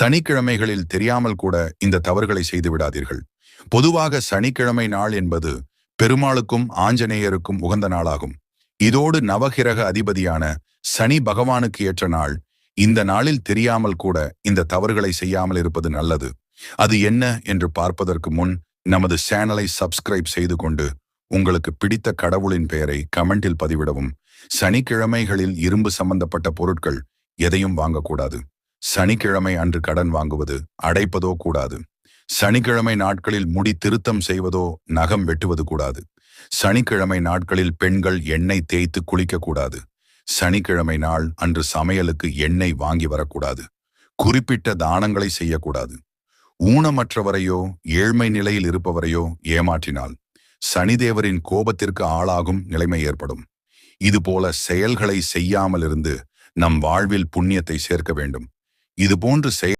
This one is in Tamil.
சனிக்கிழமைகளில் தெரியாமல் கூட இந்த தவறுகளை செய்து விடாதீர்கள். பொதுவாக சனிக்கிழமை நாள் என்பது பெருமாளுக்கும் ஆஞ்சநேயருக்கும் உகந்த நாளாகும். இதோடு நவகிரக அதிபதியான சனி பகவானுக்கு ஏற்ற நாள். இந்த நாளில் தெரியாமல் கூட இந்த தவறுகளை செய்யாமல் இருப்பது நல்லது. அது என்ன என்று பார்ப்பதற்கு முன் நமது சேனலை சப்ஸ்கிரைப் செய்து கொண்டு உங்களுக்கு பிடித்த கடவுளின் பெயரை கமெண்டில் பதிவிடவும். சனிக்கிழமைகளில் இரும்பு சம்பந்தப்பட்ட பொருட்கள் எதையும் வாங்கக்கூடாது. சனிக்கிழமை அன்று கடன் வாங்குவது அடைப்பதோ கூடாது. சனிக்கிழமை நாட்களில் முடி திருத்தம் செய்வதோ நகம் வெட்டுவது கூடாது. சனிக்கிழமை நாட்களில் பெண்கள் எண்ணெய் தேய்த்து குளிக்கக்கூடாது சனிக்கிழமை நாள் அன்று சமையலுக்கு எண்ணெய் வாங்கி வரக்கூடாது. குறிப்பிட்ட தானங்களை செய்யக்கூடாது. ஊனமற்றவரையோ ஏழ்மை நிலையில் இருப்பவரையோ ஏமாற்றினால் சனிதேவரின் கோபத்திற்கு ஆளாகும் நிலைமை ஏற்படும். இதுபோல செயல்களை செய்யாமல் இருந்து நம் வாழ்வில் புண்ணியத்தை சேர்க்க வேண்டும். இதுபோன்று செயல்